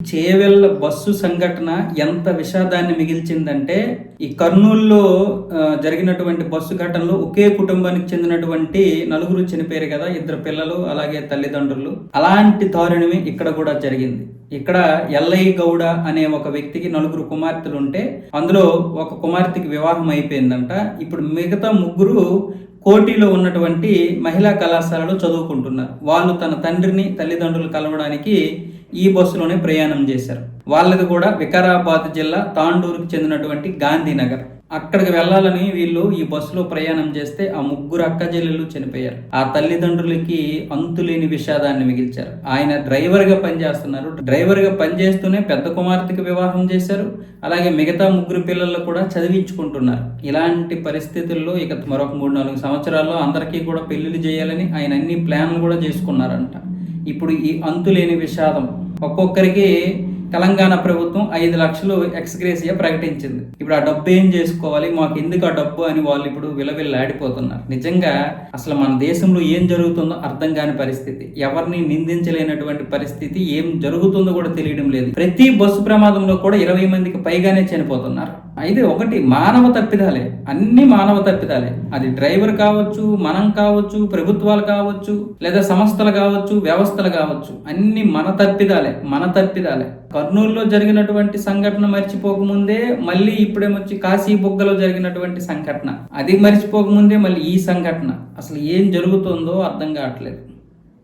Chevella bus సంఘటన ఎంత విషాదాన్ని మిగిల్చిందంటే ఈ కర్నూలులో జరిగినటువంటి బస్సు ఘటనలో ఒకే కుటుంబానికి చెందినటువంటి నలుగురు చనిపోయారు కదా ఇద్దరు పిల్లలు అలాగే తల్లిదండ్రులు. అలాంటి దారుణమే ఇక్కడ కూడా జరిగింది. ఇక్కడ ఎల్లయ్య గౌడ అనే ఒక వ్యక్తికి నలుగురు కుమార్తెలు ఉంటే అందులో ఒక కుమార్తెకి వివాహం అయిపోయిందంట. ఇప్పుడు మిగతా ముగ్గురు కోటిలో ఉన్నటువంటి మహిళా కళాశాలలో చదువుకుంటున్నారు. వాళ్ళు తన తండ్రిని తల్లిదండ్రులు కలవడానికి ఈ బస్సులోనే ప్రయాణం చేశారు. వాళ్ళది కూడా వికారాబాద్ జిల్లా తాండూరుకు చెందినటువంటి గాంధీనగర్ అక్కడికి వెళ్ళాలని వీళ్ళు ఈ బస్సులో ప్రయాణం చేస్తే ఆ ముగ్గురు అక్క చెల్లెలు చనిపోయారు. ఆ తల్లిదండ్రులకి అంతులేని విషాదాన్ని మిగిల్చారు. ఆయన డ్రైవర్గా పనిచేస్తున్నారు. డ్రైవర్గా పనిచేస్తూనే పెద్ద కుమార్తెకి వివాహం చేశారు. అలాగే మిగతా ముగ్గురు పిల్లలు కూడా చదివించుకుంటున్నారు. ఇలాంటి పరిస్థితుల్లో ఇక మరొక మూడు నాలుగు సంవత్సరాల్లో అందరికీ కూడా పెళ్ళిళ్ళు చేయాలని ఆయన అన్ని ప్లాన్లు కూడా చేసుకున్నారంట. ఇప్పుడు ఈ అంతులేని విషాదం. ఒక్కొక్కరికి తెలంగాణ ప్రభుత్వం ఐదు లక్షలు ఎక్స్గ్రేసియా ప్రకటించింది. ఇప్పుడు ఆ డబ్బు ఏం చేసుకోవాలి? మాకు ఎందుకు ఆ డబ్బు అని వాళ్ళు ఇప్పుడు విలవిల్లాడిపోతున్నారు. నిజంగా అసలు మన దేశంలో ఏం జరుగుతుందో అర్థం కాని పరిస్థితి. ఎవరిని నిందించలేనటువంటి పరిస్థితి ఏం జరుగుతుందో కూడా తెలియడం లేదు. ప్రతి బస్సు ప్రమాదంలో కూడా ఇరవై మందికి పైగానే చనిపోతున్నారు. అయితే ఒకటి మానవ తప్పిదాలే. అన్ని మానవ తప్పిదాలే. అది డ్రైవర్ కావచ్చు మనం కావచ్చు ప్రభుత్వాలు కావచ్చు లేదా సంస్థలు కావచ్చు వ్యవస్థలు కావచ్చు. అన్ని మన తప్పిదాలే మన తప్పిదాలే. కర్నూలులో జరిగినటువంటి సంఘటన మర్చిపోకముందే మళ్ళీ ఇప్పుడేమొచ్చి కాశీ బుగ్గలో జరిగినటువంటి సంఘటన. అది మర్చిపోకముందే మళ్ళీ ఈ సంఘటన. అసలు ఏం జరుగుతుందో అర్థం కావట్లేదు.